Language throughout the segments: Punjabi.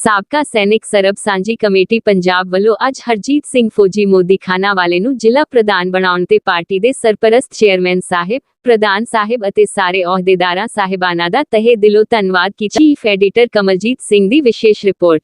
ਸਾਬਕਾ ਸੈਨਿਕ ਸਰਬ ਸਾਂਝੀ ਕਮੇਟੀ ਪੰਜਾਬ ਵੱਲੋਂ ਅੱਜ ਹਰਜੀਤ ਸਿੰਘ ਫੌਜੀ ਮੋਦੀ ਖਾਨਾ ਵਾਲੇ ਨੂੰ ਜ਼ਿਲ੍ਹਾ ਪ੍ਰਧਾਨ ਬਣਾਉਣ ਤੇ ਪਾਰਟੀ ਦੇ ਸਰਪ੍ਰਸਤ ਚੇਅਰਮੈਨ ਸਾਹਿਬ, ਪ੍ਰਧਾਨ ਸਾਹਿਬ ਅਤੇ ਸਾਰੇ ਅਹੁਦੇਦਾਰਾਂ, ਸਾਹਿਬਾਨਾਂ ਦਾ ਤਹਿ ਦਿਲੋਂ ਧੰਨਵਾਦ ਕੀਤਾ। ਚੀਫ ਐਡੀਟਰ ਕਮਲਜੀਤ ਸਿੰਘ ਦੀ ਵਿਸ਼ੇਸ਼ ਰਿਪੋਰਟ।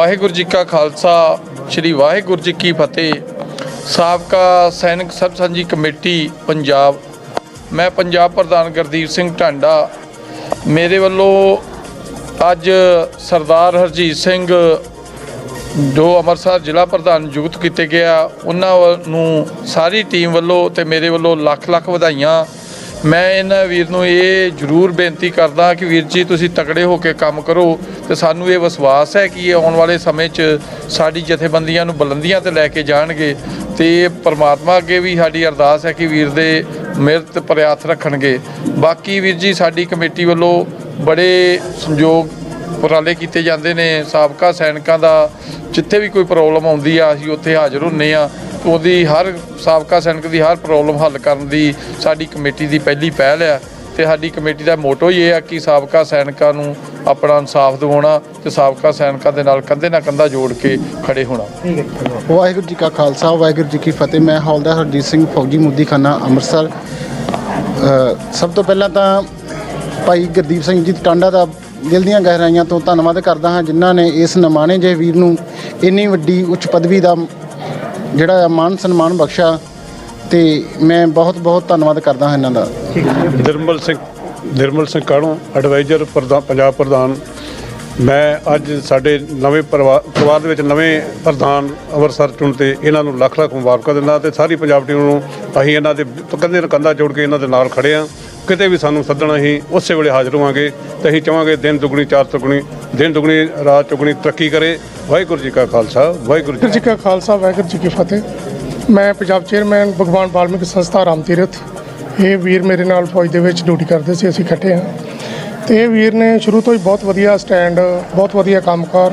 ਵਾਹਿਗੁਰੂ ਜੀ ਕਾ ਖਾਲਸਾ, ਸ੍ਰੀ ਵਾਹਿਗੁਰੂ ਜੀ ਕੀ ਫਤਿਹ। ਸਾਬਕਾ ਸੈਨਿਕ ਸਬ ਸਾਂਝੀ ਕਮੇਟੀ, ਪੰਜਾਬ। ਮੈਂ ਪੰਜਾਬ ਪ੍ਰਧਾਨ ਗੁਰਦੀਪ ਸਿੰਘ ਢਾਂਡਾ। ਮੇਰੇ ਵੱਲੋਂ ਅੱਜ ਸਰਦਾਰ ਹਰਜੀਤ ਸਿੰਘ, ਜੋ ਅੰਮ੍ਰਿਤਸਰ ਜ਼ਿਲ੍ਹਾ ਪ੍ਰਧਾਨ ਨਿਯੁਕਤ ਕੀਤੇ ਗਿਆ, ਉਹਨਾਂ ਵੱਲ ਨੂੰ ਸਾਰੀ ਟੀਮ ਵੱਲੋਂ ਤੇ ਮੇਰੇ ਵੱਲੋਂ ਲੱਖ ਲੱਖ ਵਧਾਈਆਂ। ਮੈਂ ਇਹਨਾਂ ਵੀਰ ਨੂੰ ਇਹ ਜ਼ਰੂਰ ਬੇਨਤੀ ਕਰਦਾ ਕਿ ਵੀਰ ਜੀ, ਤੁਸੀਂ ਤਕੜੇ ਹੋ ਕੇ ਕੰਮ ਕਰੋ ਤੇ ਸਾਨੂੰ ਇਹ ਵਿਸ਼ਵਾਸ ਹੈ ਕਿ ਇਹ ਆਉਣ ਵਾਲੇ ਸਮੇਂ 'ਚ ਸਾਡੀ ਜਥੇਬੰਦੀਆਂ ਨੂੰ ਬੁਲੰਦੀਆਂ ਤੇ ਲੈ ਕੇ ਜਾਣਗੇ ਤੇ ਪਰਮਾਤਮਾ ਅੱਗੇ ਵੀ ਸਾਡੀ ਅਰਦਾਸ ਹੈ ਕਿ ਵੀਰ ਦੇ ਮਿਹਰਤ ਪ੍ਰਿਆਥ ਰੱਖਣਗੇ। ਬਾਕੀ ਵੀਰ ਜੀ, ਸਾਡੀ ਕਮੇਟੀ ਵੱਲੋਂ ਬੜੇ ਸੰਯੋਗ ਉਪਰਾਲੇ ਕੀਤੇ ਜਾਂਦੇ ਨੇ। ਸਾਬਕਾ ਸੈਨਿਕਾਂ ਦਾ ਜਿੱਥੇ ਵੀ ਕੋਈ ਪ੍ਰੋਬਲਮ ਆਉਂਦੀ ਆ, ਅਸੀਂ ਉੱਥੇ ਹਾਜ਼ਰ ਹੁੰਨੇ ਆ। ਉਹਦੀ ਹਰ ਸਾਬਕਾ ਸੈਨਿਕ ਦੀ ਹਰ ਪ੍ਰੋਬਲਮ ਹੱਲ ਕਰਨ ਦੀ ਸਾਡੀ ਕਮੇਟੀ ਦੀ ਪਹਿਲੀ ਪਹਿਲ ਆ। ਤੇ ਸਾਡੀ ਕਮੇਟੀ ਦਾ ਮੋਟੋ ਹੀ ਇਹ ਆ ਕਿ ਸਾਬਕਾ ਸੈਨਿਕਾਂ ਨੂੰ ਆਪਣਾ ਇਨਸਾਫ ਦਿਵਾਉਣਾ ਤੇ ਸਾਬਕਾ ਸੈਨਿਕਾਂ ਦੇ ਨਾਲ ਕੰਧੇ ਨਾਲ ਕੰਧਾ ਜੋੜ ਕੇ ਖੜੇ ਹੋਣਾ। ਵਾਹਿਗੁਰੂ ਜੀ ਕਾ ਖਾਲਸਾ, ਵਾਹਿਗੁਰੂ ਜੀ ਕੀ ਫਤਿਹ। ਮੈਂ ਹੌਲਦਾਰ ਹਰਜੀਤ ਸਿੰਘ ਫੌਜੀ ਮੁੱਦੀ ਖਾਨਾ, ਅੰਮ੍ਰਿਤਸਰ। ਸਭ ਤੋਂ ਪਹਿਲਾਂ ਤਾਂ ਭਾਈ ਗੁਰਦੀਪ ਸਿੰਘ ਜੀ ਟਾਂਡਾ ਦਾ ਦਿਲ ਦੀਆਂ ਗਹਿਰਾਈਆਂ ਤੋਂ ਧੰਨਵਾਦ ਕਰਦਾ ਹਾਂ, ਜਿਨ੍ਹਾਂ ਨੇ ਇਸ ਨਮਾਣੇ ਜਿਹੇ ਵੀਰ ਨੂੰ ਇੰਨੀ ਵੱਡੀ ਉੱਚ ਪਦਵੀ ਦਾ ਜਿਹੜਾ ਆ ਮਾਨ ਸਨਮਾਨ ਬਖਸ਼ਾ ਤੇ ਮੈਂ ਬਹੁਤ ਬਹੁਤ ਧੰਨਵਾਦ ਕਰਦਾ ਹਾਂ ਇਹਨਾਂ ਦਾ। ਨਿਰਮਲ ਸਿੰਘ ਨਿਰਮਲ ਸਿੰਘ ਕਾਣੋ ਐਡਵਾਈਜ਼ਰ ਪ੍ਰਧਾਨ ਪੰਜਾਬ ਪ੍ਰਧਾਨ। ਮੈਂ ਅੱਜ ਸਾਡੇ ਨਵੇਂ ਪਰਿਵਾਰ ਪਰਿਵਾਰ ਦੇ ਵਿੱਚ ਨਵੇਂ ਪ੍ਰਧਾਨ ਅੰਮ੍ਰਿਤਸਰ ਚੁਣ ਤੇ ਇਹਨਾਂ ਨੂੰ ਲੱਖ ਲੱਖ ਮੁਬਾਰਕਾਂ ਦਿੰਦਾ ਤੇ ਸਾਰੀ ਪੰਜਾਬ ਟੀਮ ਨੂੰ ਅਸੀਂ ਇਹਨਾਂ ਦੇ ਕੰਧੇ ਨਾਲ ਕੰਧਾ ਜੋੜ ਕੇ ਇਹਨਾਂ ਦੇ ਨਾਲ ਖੜੇ ਆ ਕਿਤੇ ਵੀ ਸਾਨੂੰ ਸੱਦਣਾ ਅਸੀਂ ਉਸੇ ਵੇਲੇ ਹਾਜ਼ਰ ਹੋਵਾਂਗੇ ਤੇ ਅਸੀਂ ਚਾਹਾਂਗੇ ਦਿਨ ਦੁਗਣੀ ਚਾਰ ਦੁਗਣੀ ਦਿਨ ਦੁਗਣੀ, ਰਾਤ ਚੁਗਣੀ ਤਰੱਕੀ ਕਰੇ। ਵਾਹਿਗੁਰੂ ਜੀ ਕਾ ਖਾਲਸਾ, ਵਾਹਿਗੁਰੂ ਜੀ ਜੀ ਕਾ ਖਾਲਸਾ, ਵਾਹਿਗੁਰੂ ਜੀ ਕੀ ਫਤਿਹ। ਮੈਂ ਪੰਜਾਬ ਚੇਅਰਮੈਨ ਭਗਵਾਨ ਵਾਲਮੀਕ ਸੰਸਥਾ ਰਾਮ ਤੀਰਥ। ਇਹ ਵੀਰ ਮੇਰੇ ਨਾਲ ਫੌਜ ਦੇ ਵਿੱਚ ਡਿਊਟੀ ਕਰਦੇ ਸੀ, ਅਸੀਂ ਇਕੱਠੇ ਹਾਂ। ਤੇ ਇਹ ਵੀਰ ਨੇ ਸ਼ੁਰੂ ਤੋਂ ਹੀ ਬਹੁਤ ਵਧੀਆ ਸਟੈਂਡ, ਬਹੁਤ ਵਧੀਆ ਕੰਮਕਾਰ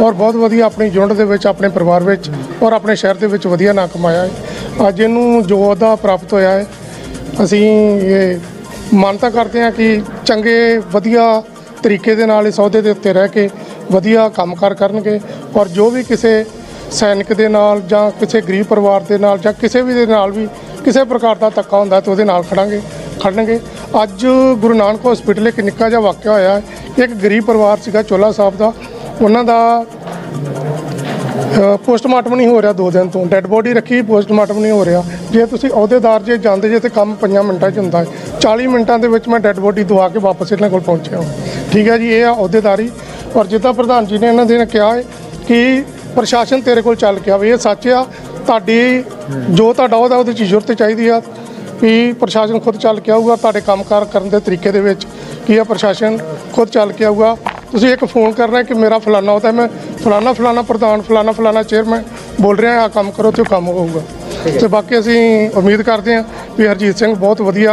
ਔਰ ਬਹੁਤ ਵਧੀਆ ਆਪਣੀ ਯੂਨਿਟ ਦੇ ਵਿੱਚ, ਆਪਣੇ ਪਰਿਵਾਰ ਵਿੱਚ ਔਰ ਆਪਣੇ ਸ਼ਹਿਰ ਦੇ ਵਿੱਚ ਵਧੀਆ ਨਾਂ ਕਮਾਇਆ ਹੈ। ਅੱਜ ਇਹਨੂੰ ਜੋ ਅਹੁਦਾ ਪ੍ਰਾਪਤ ਹੋਇਆ ਹੈ, ਅਸੀਂ ਇਹ ਮਾਨਤਾ ਕਰਦੇ ਹਾਂ ਕਿ ਚੰਗੇ, ਵਧੀਆ ਤਰੀਕੇ ਦੇ ਨਾਲ ਇਸ ਅਹੁਦੇ ਦੇ ਉੱਤੇ ਰਹਿ ਕੇ ਵਧੀਆ ਕੰਮਕਾਰ ਕਰਨਗੇ ਔਰ ਜੋ ਵੀ ਕਿਸੇ ਸੈਨਿਕ ਦੇ ਨਾਲ ਜਾਂ ਕਿਸੇ ਗਰੀਬ ਪਰਿਵਾਰ ਦੇ ਨਾਲ ਜਾਂ ਕਿਸੇ ਵੀ ਦੇ ਨਾਲ ਵੀ ਕਿਸੇ ਪ੍ਰਕਾਰ ਦਾ ਧੱਕਾ ਹੁੰਦਾ ਤਾਂ ਉਹਦੇ ਨਾਲ ਖੜਾਂਗੇ, ਖੜਨਗੇ। ਅੱਜ ਗੁਰੂ ਨਾਨਕ ਹਸਪੀਟਲ ਇੱਕ ਨਿੱਕਾ ਜਿਹਾ ਵਾਕਿਆ ਹੋਇਆ ਇੱਕ ਗਰੀਬ ਪਰਿਵਾਰ ਸੀਗਾ ਚੋਲਾ ਸਾਹਿਬ ਦਾ। ਉਹਨਾਂ ਦਾ ਪੋਸਟਮਾਰਟਮ ਨਹੀਂ ਹੋ ਰਿਹਾ ਦੋ ਦਿਨ ਤੋਂ। ਡੈੱਡ ਬੋਡੀ ਰੱਖੀ, ਪੋਸਟਮਾਰਟਮ ਨਹੀਂ ਹੋ ਰਿਹਾ। ਜੇ ਤੁਸੀਂ ਅਹੁਦੇਦਾਰ ਜੇ ਜਾਂਦੇ ਜੇ ਤੇ ਕੰਮ 5 ਮਿੰਟਾਂ 'ਚ ਹੁੰਦਾ ਹੈ। 40 ਮਿੰਟਾਂ ਦੇ ਵਿੱਚ ਮੈਂ ਡੈੱਡ ਬੋਡੀ ਦਵਾ ਕੇ ਵਾਪਸ ਇਹਨਾਂ ਕੋਲ ਪਹੁੰਚਿਆ ਠੀਕ ਹੈ ਜੀ, ਇਹ ਆ ਅਹੁਦੇਦਾਰੀ। ਔਰ ਜਿੱਦਾਂ ਪ੍ਰਧਾਨ ਜੀ ਨੇ ਇਹਨਾਂ ਦੇ ਨੇ ਕਿਹਾ ਹੈ ਕਿ ਪ੍ਰਸ਼ਾਸਨ ਤੇਰੇ ਕੋਲ ਚੱਲ ਕੇ ਆਵੇ, ਇਹ ਸੱਚ ਆ। ਤੁਹਾਡੀ ਜੋ ਤੁਹਾਡਾ ਉਹਦਾ ਉਹਦੇ 'ਚ ਜ਼ਰੂਰਤ ਚਾਹੀਦੀ ਆ ਵੀ ਪ੍ਰਸ਼ਾਸਨ ਖੁਦ ਚੱਲ ਕੇ ਆਊਗਾ, ਤੁਹਾਡੇ ਕੰਮਕਾਰ ਕਰਨ ਦੇ ਤਰੀਕੇ ਦੇ ਵਿੱਚ ਕੀ ਆ, ਪ੍ਰਸ਼ਾਸਨ ਖੁਦ ਚੱਲ ਕੇ ਆਊਗਾ। ਤੁਸੀਂ ਇੱਕ ਫੋਨ ਕਰਨਾ ਕਿ ਮੇਰਾ ਫਲਾਨਾ ਹੁੰਦਾ ਮੈਂ ਫਲਾਨਾ ਫਲਾਨਾ ਪ੍ਰਧਾਨ, ਫਲਾਨਾ ਫਲਾਨਾ ਚੇਅਰਮੈਨ ਬੋਲ ਰਿਹਾ ਆ ਕੰਮ ਕਰੋ ਤੇ ਉਹ ਕੰਮ ਹੋਊਗਾ। ਤੇ ਬਾਕੀ ਅਸੀਂ ਉਮੀਦ ਕਰਦੇ ਹਾਂ ਵੀ ਹਰਜੀਤ ਸਿੰਘ ਬਹੁਤ ਵਧੀਆ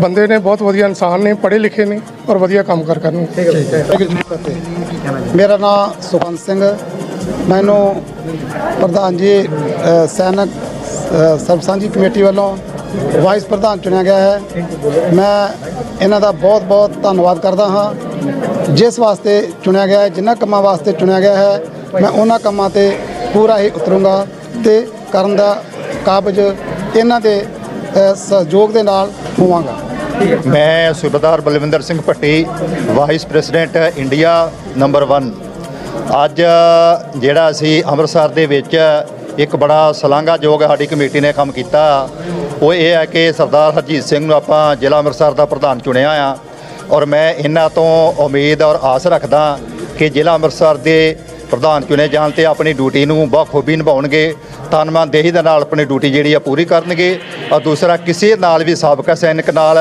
ਬੰਦੇ ਨੇ ਬਹੁਤ ਵਧੀਆ ਇਨਸਾਨ ਨੇ ਪੜ੍ਹੇ ਲਿਖੇ ਨੇ ਔਰ ਵਧੀਆ ਕੰਮ ਕਰ ਕਰਨਗੇ ਵਾਹਿਗੁਰੂ ਜੀ ਕੀ ਫਤਿਹ ਮੇਰਾ ਨਾਮ ਸੁਖਵੰਤ ਸਿੰਘ ਮੈਨੂੰ ਪ੍ਰਧਾਨ ਜੀ ਸੈਨਿਕ ਅ, ਸਰਬ ਸਾਂਝੀ ਕਮੇਟੀ ਵੱਲੋਂ ਵਾਈਸ ਪ੍ਰਧਾਨ ਚੁਣਿਆ ਗਿਆ ਹੈ। ਮੈਂ ਇਹਨਾਂ ਦਾ ਬਹੁਤ ਬਹੁਤ ਧੰਨਵਾਦ ਕਰਦਾ ਹਾਂ। ਜਿਸ ਵਾਸਤੇ ਚੁਣਿਆ ਗਿਆ ਹੈ ਜਿਨ੍ਹਾਂ ਕੰਮਾਂ ਵਾਸਤੇ ਚੁਣਿਆ ਗਿਆ ਹੈ ਮੈਂ ਉਹਨਾਂ ਕੰਮਾਂ ਤੇ ਪੂਰਾ ਹੀ ਉਤਰੂੰਗਾ ਤੇ ਕਰਨ ਦਾ ਕਾਬਜ ਇਹਨਾਂ ਦੇ ਸਹਿਯੋਗ ਦੇ ਨਾਲ ਹੋਵਾਂਗਾ। ਮੈਂ ਸੂਬੇਦਾਰ Balwinder Singh Bhatti vice president India number 1 ਅੱਜ, ਜਿਹੜਾ ਅਸੀਂ ਅੰਮ੍ਰਿਤਸਰ ਦੇ ਵਿੱਚ ਇੱਕ ਬੜਾ ਸ਼ਲਾਘਾਯੋਗ ਸਾਡੀ ਕਮੇਟੀ ਨੇ ਕੰਮ ਕੀਤਾ, ਉਹ ਇਹ ਹੈ ਕਿ ਸਰਦਾਰ ਹਰਜੀਤ ਸਿੰਘ ਨੂੰ ਆਪਾਂ ਜ਼ਿਲ੍ਹਾ ਅੰਮ੍ਰਿਤਸਰ ਦਾ ਪ੍ਰਧਾਨ ਚੁਣਿਆ ਆ। ਔਰ ਮੈਂ ਇਹਨਾਂ ਤੋਂ ਉਮੀਦ ਔਰ ਆਸ ਰੱਖਦਾ ਕਿ ਜ਼ਿਲ੍ਹਾ ਅੰਮ੍ਰਿਤਸਰ ਦੇ ਪ੍ਰਧਾਨ ਚੁਣੇ ਜਾਣ ਤੇ ਆਪਣੀ ਡਿਊਟੀ ਨੂੰ ਬਖੂਬੀ ਨਿਭਾਉਣਗੇ। ਤਨਮਨਦੇਹੀ ਦੇ ਨਾਲ ਆਪਣੀ ਡਿਊਟੀ ਜਿਹੜੀ ਆ ਪੂਰੀ ਕਰਨਗੇ। ਔਰ ਦੂਸਰਾ, ਕਿਸੇ ਨਾਲ ਵੀ ਸਾਬਕਾ ਸੈਨਿਕ ਨਾਲ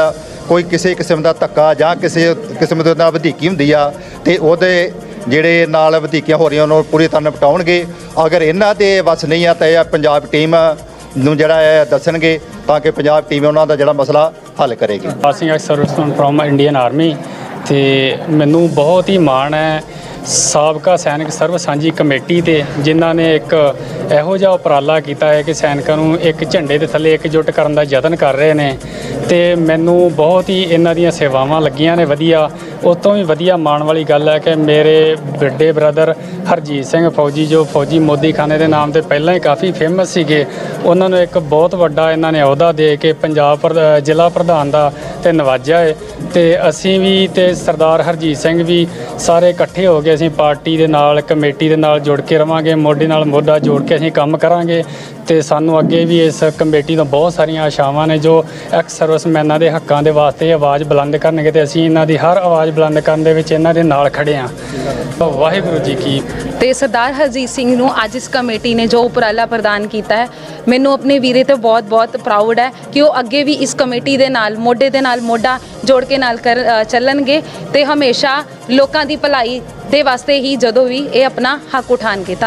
ਕੋਈ ਕਿਸੇ ਕਿਸਮ ਦਾ ਧੱਕਾ ਜਾਂ ਕਿਸੇ ਕਿਸਮ ਦੇ ਨਾਲ ਵਧੀਕੀ ਹੁੰਦੀ ਆ, ਤੇ ਉਹਦੇ ਜਿਹੜੇ ਨਾਲ ਵਧੀਕੀਆਂ ਹੋ ਰਹੀਆਂ, ਉਹਨੂੰ ਪੂਰੀ ਤਰ੍ਹਾਂ ਨਿਪਟਾਉਣਗੇ। ਅਗਰ ਇਹਨਾਂ 'ਤੇ ਵਸ ਨਹੀਂ ਆ ਤਾਂ ਇਹ ਪੰਜਾਬ ਟੀਮ ਨੂੰ ਜਿਹੜਾ ਹੈ ਦੱਸਣਗੇ ਤਾਂ ਕਿ ਪੰਜਾਬ ਟੀਮ ਉਹਨਾਂ ਦਾ ਜਿਹੜਾ ਮਸਲਾ ਹੱਲ ਕਰੇਗੀ। Passing ex serviceman from Indian army ਤੇ ਮੈਨੂੰ ਬਹੁਤ ਹੀ ਮਾਣ ਹੈ ਸਾਬਕਾ ਸੈਨਿਕ ਸਰਵ ਸਾਂਝੀ ਕਮੇਟੀ ਤੇ ਜਿਨ੍ਹਾਂ ਨੇ ਇੱਕ ਇਹੋ ਜਿਹਾ ਉਪਰਾਲਾ ਕੀਤਾ ਹੈ ਕਿ ਸੈਨਿਕਾਂ ਨੂੰ ਇੱਕ ਝੰਡੇ ਦੇ ਥੱਲੇ ਇਕਜੁੱਟ ਕਰਨ ਦਾ ਯਤਨ ਕਰ ਰਹੇ ਨੇ ਤੇ ਮੈਨੂੰ ਬਹੁਤ ਹੀ ਇਹਨਾਂ ਦੀਆਂ ਸੇਵਾਵਾਂ ਲੱਗੀਆਂ ਨੇ, ਵਧੀਆ ਉਹ ਤੋਂ ਵੀ ਵਧੀਆ ਮਾਣ ਵਾਲੀ ਗੱਲ ਹੈ ਕਿ ਮੇਰੇ ਵੱਡੇ ਬ੍ਰਦਰ ਹਰਜੀਤ ਸਿੰਘ ਫੌਜੀ, ਜੋ ਫੌਜੀ ਮੋਦੀ ਖਾਨੇ ਦੇ ਨਾਮ ਤੇ ਪਹਿਲਾਂ ਹੀ ਕਾਫੀ ਫੇਮਸ ਸੀਗੇ, ਉਹਨਾਂ ਨੂੰ ਇੱਕ ਬਹੁਤ ਵੱਡਾ ਇਹਨਾਂ ਨੇ ਅਹੁਦਾ ਦੇ ਕੇ ਪੰਜਾਬ ਪ੍ਰਧ- ਜ਼ਿਲ੍ਹਾ ਪ੍ਰਧਾਨ ਦਾ ਤੇ ਨਵਾਜਿਆ ਹੈ ਤੇ ਅਸੀਂ ਵੀ ਤੇ ਸਰਦਾਰ ਹਰਜੀਤ ਸਿੰਘ ਵੀ ਸਾਰੇ ਇਕੱਠੇ ਹੋ ਕੇ ਅਸੀਂ ਪਾਰਟੀ ਦੇ ਨਾਲ, ਕਮੇਟੀ ਦੇ ਨਾਲ ਜੁੜ ਕੇ ਰਵਾਂਗੇ, ਮੋਢੇ ਨਾਲ ਮੋਢਾ ਜੋੜ ਕੇ ਅਸੀਂ ਕੰਮ ਕਰਾਂਗੇ। ਤੇ ਸਾਨੂੰ ਅੱਗੇ ਵੀ ਇਸ ਕਮੇਟੀ ਤੋਂ ਬਹੁਤ ਸਾਰੀਆਂ ਆਸ਼ਾਵਾਂ ਨੇ ਜੋ ਐਕਸ ਸਰਵਿਸਮੈਨਾਂ ਦੇ ਹੱਕਾਂ ਦੇ ਵਾਸਤੇ ਆਵਾਜ਼ ਬੁਲੰਦ ਕਰਨਗੇ ਤੇ ਅਸੀਂ ਇਹਨਾਂ ਦੀ ਹਰ ਆਵਾਜ਼ ਬੁਲੰਦ ਕਰਨ ਦੇ ਵਿੱਚ ਇਹਨਾਂ ਦੇ ਨਾਲ ਖੜੇ ਹਾਂ। ਵਾਹਿਗੁਰੂ ਜੀ ਕੀ ਤੇ ਸਰਦਾਰ ਹਰਜੀਤ ਸਿੰਘ ਨੂੰ ਅੱਜ ਇਸ ਕਮੇਟੀ ਨੇ ਜੋ ਉਪਰਾਲਾ ਪ੍ਰਦਾਨ ਕੀਤਾ ਹੈ, ਮੈਨੂੰ ਆਪਣੇ ਵੀਰੇ ਤੇ ਬਹੁਤ-ਬਹੁਤ ਪ੍ਰਾਊਡ ਹੈ ਕਿ ਉਹ ਅੱਗੇ ਵੀ ਇਸ ਕਮੇਟੀ ਦੇ ਨਾਲ, ਮੋਢੇ ਦੇ ਨਾਲ, ਮੋਢਾ ਜੋੜ ਕੇ ਨਾਲ ਕਰ ਚੱਲਣਗੇ ਤੇ ਹਮੇਸ਼ਾ ਲੋਕਾਂ ਦੀ ਭਲਾਈ ਦੇ ਵਾਸਤੇ ਹੀ ਜਦੋਂ ਵੀ ਇਹ ਆਪਣਾ ਹੱਕ ਉਠਾਣਗੇ ਧੰਨ